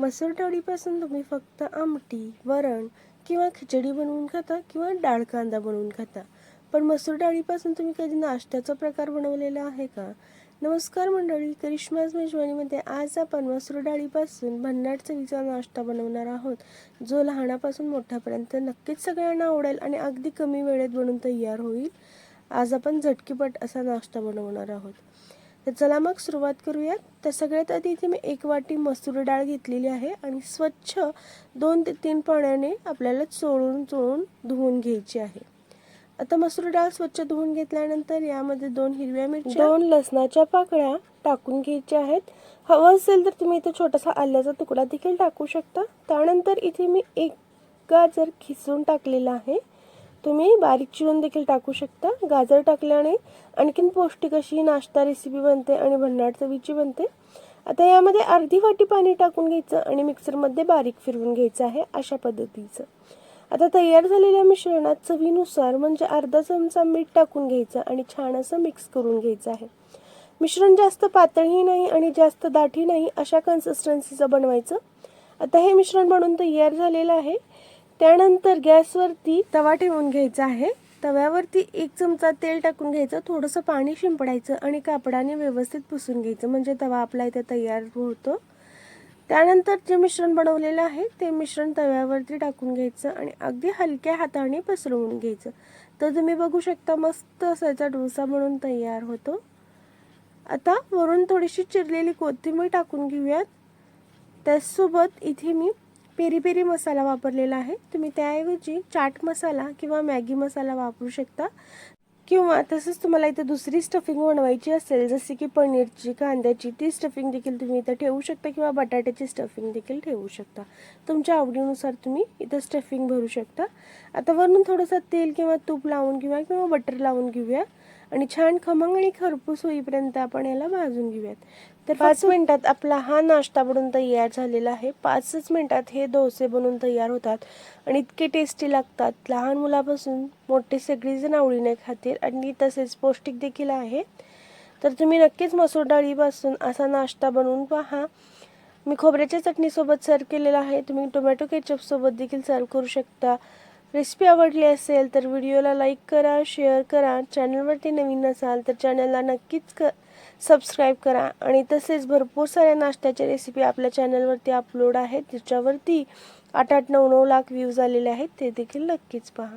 मसूर डाळीपासून तुम्ही फक्त आमटी वरण किंवा खिचडी बनवून खाता किंवा डाळ कांदा बनवून खाता. पण मसूर डाळीपासून तुम्ही कधी नाश्त्याचा प्रकार बनवलेला आहे का? नमस्कार मंडळी करिश्माज मेजवानीमध्ये आज आपण मसूर डाळीपासून भन्नाट चवीचा नाश्ता बनवणार आहोत जो लहानापासून मोठ्यापर्यंत नक्कीच सगळ्यांना आवडेल आणि अगदी कमी वेळेत बनवून तयार होईल. आज आपण झटकीपट असा नाश्ता बनवणार आहोत. तर चला मग सुरुवात करूयात. तर सगळ्यात आधी इथे मी एक वाटी मसूर डाळ घेतलेली आहे आणि स्वच्छ दोन ते तीन पाण्याने आपल्याला चोळून चोळून धुवून घ्यायची आहे. आता मसूर डाळ स्वच्छ धुवून घेतल्यानंतर यामध्ये दोन हिरव्या मिरच्या दोन लसणाच्या पाकळ्या टाकून घ्यायच्या आहेत. हवं असेल तर तुम्ही इथे छोटासा आल्याचा तुकडा देखील टाकू शकता. त्यानंतर इथे मी एक गाजर खिसून टाकलेला आहे. तुम्ही बारीक चिरून देखील टाकू शकता. गाजर टाकल्याने आणखीन पौष्टिक अशी नाश्ता रेसिपी बनते आणि भन्नाट चवीची बनते. आता यामध्ये अर्धी वाटी पाणी टाकून घ्यायचं आणि मिक्सरमध्ये बारीक फिरवून घ्यायचं आहे अशा पद्धतीचं. आता तयार झालेल्या मिश्रणात चवीनुसार म्हणजे अर्धा चमचा मीठ टाकून घ्यायचं आणि छान असं मिक्स करून घ्यायचं आहे. मिश्रण जास्त पातळही नाही आणि जास्त दाठी नाही अशा कन्सिस्टन्सीचं बनवायचं. आता हे मिश्रण बनून तयार झालेलं आहे. त्यानंतर गॅसवरती तवा ठेवून घ्यायचा आहे. तव्यावरती एक चमचा तेल टाकून घ्यायचं थोडंसं पाणी शिंपडायचं आणि कापडाने व्यवस्थित पुसून घ्यायचं म्हणजे तवा आपला इथे तयार होतो. त्यानंतर जे मिश्रण बनवलेलं आहे ते मिश्रण तव्यावरती टाकून घ्यायचं आणि अगदी हलक्या हाताने पसरवून घ्यायचं. तर तुम्ही बघू शकता मस्त असायचा डोसा म्हणून तयार होतो. आता वरून थोडीशी चिरलेली कोथिंबीर टाकून घेऊयात. त्याचसोबत इथे मी पेरी पेरी मसाला वापरलेला आहे. तुम्ही त्याऐवजी चाट मसाला किंवा मॅगी मसाला वापरू शकता. किंवा तसंच तुम्हाला इथे दुसरी स्टफिंग बनवायची असेल जसे की पनीरची कांद्याची ती स्टफिंग देखील तुम्ही इथं ठेवू शकता किंवा बटाट्याची स्टफिंग देखील ठेवू शकता. तुमच्या आवडीनुसार तुम्ही इथं स्टफिंग भरू शकता. आता वरून थोडंसं तेल किंवा तूप लावून घेऊया किंवा बटर लावून घेऊया. आणि छान खमंग आणि खरपूस होईपर्यंत आपण याला भाजून घेऊयात. तर पाच मिनिटात आपला हा नाश्ता बनून तयार झालेला आहे. पाचच मिनिटात हे डोसे बनवून तयार होतात आणि इतके टेस्टी लागतात. लहान मुलापासून मोठे सगळेजण आवडीने खातील आणि तसेच पौष्टिक देखील आहे. तर तुम्ही नक्कीच मसूर डाळीपासून असा नाश्ता बनवून पहा. मी खोबऱ्याच्या चटणीसोबत सर्व केलेला आहे. तुम्ही टोमॅटो केचपसोबत देखील सर्व करू शकता. रेसिपी आवडली असेल तर व्हिडिओला लाईक करा शेअर करा. चॅनलवरती नवीन असाल तर चॅनलला नक्कीच क सबस्क्राईब करा. आणि तसेच भरपूर साऱ्या नाश्त्याच्या रेसिपी आपल्या चॅनलवरती अपलोड आहेत. ज्याच्यावरती आठ आठ नऊ नऊ लाख व्ह्यूज आलेले आहेत ते देखील नक्कीच पहा.